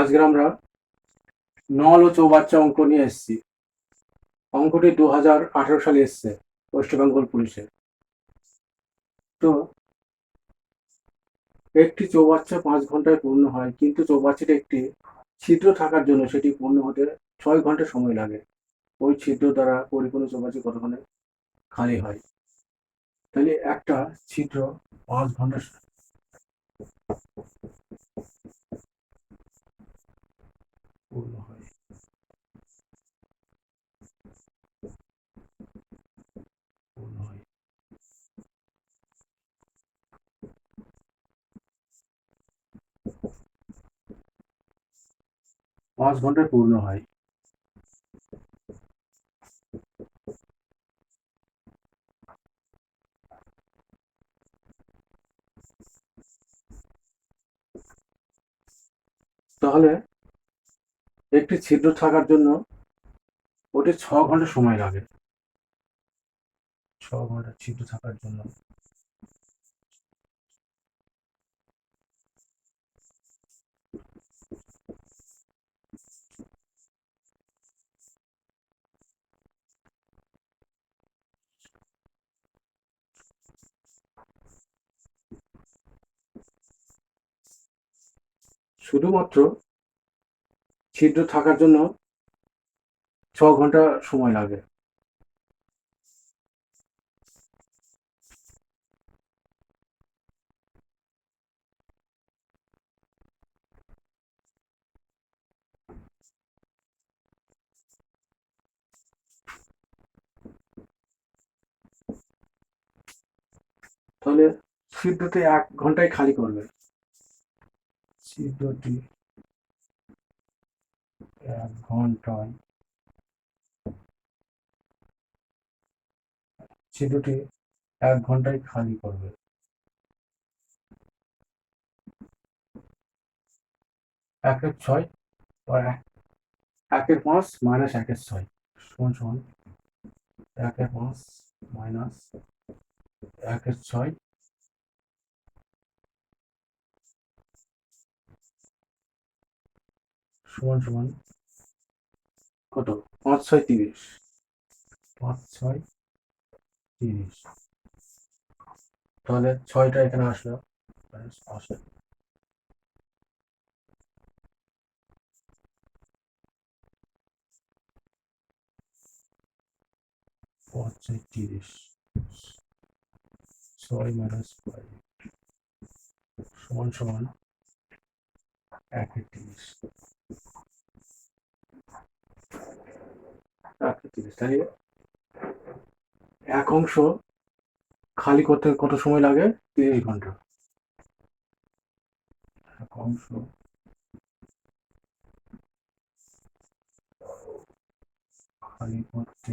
আজকে আমরা নল ও চৌবাচ্চা অঙ্ক নিয়ে এসেছি। অঙ্কটি দু হাজার আঠেরো সালে এসছে বেঙ্গল পুলিশে। তো একটি চৌবাচ্চা পাঁচ ঘন্টায় পূর্ণ হয়, কিন্তু চৌবাচ্চাটি একটি ছিদ্র থাকার জন্য সেটি পূর্ণ হতে ছয় ঘণ্টা সময় লাগে। ওই ছিদ্র দ্বারা পরিপূর্ণ চৌবাচ্চা কতক্ষণে খালি হয়? তাহলে একটা ছিদ্র পাঁচ ঘণ্টা পূর্ণ হয়। পাঁচ ঘন্টায় পূর্ণ হয়। তাহলে একটি ছিদ্র থাকার জন্য ওটি ছ ঘণ্টা সময় লাগে। ছ ঘণ্টা ছিদ্র থাকার জন্য। শুধুমাত্র ছিদ্র থাকার জন্য ছ ঘণ্টা সময় লাগে। তাহলে ছিদ্রটি এক ঘন্টায় খালি করবে। ছিদ্রটি এক ঘন্টায় ছিদ্রটি এক ঘন্টায় খালি করবে। একের ছয় আর এক- একের পাঁচ মাইনাস একের ছয়, সমান সমান একের পাঁচ মাইনাস একের ছয়। সমান সমান কত? পাঁচ, ছয়, তিরিশ। পাঁচ, ছয়, তিরিশ। তাহলে ছয়টা এখানে আসলো। আসলো। পাঁচ, ছয়, তিরিশ। ছয় মাইনাস সমান সমান একের তিরিশ একের তিরিশ এক অংশ খালি করতে কত সময় লাগে? তিরিশ ঘণ্টা। এক অংশ। খালি করতে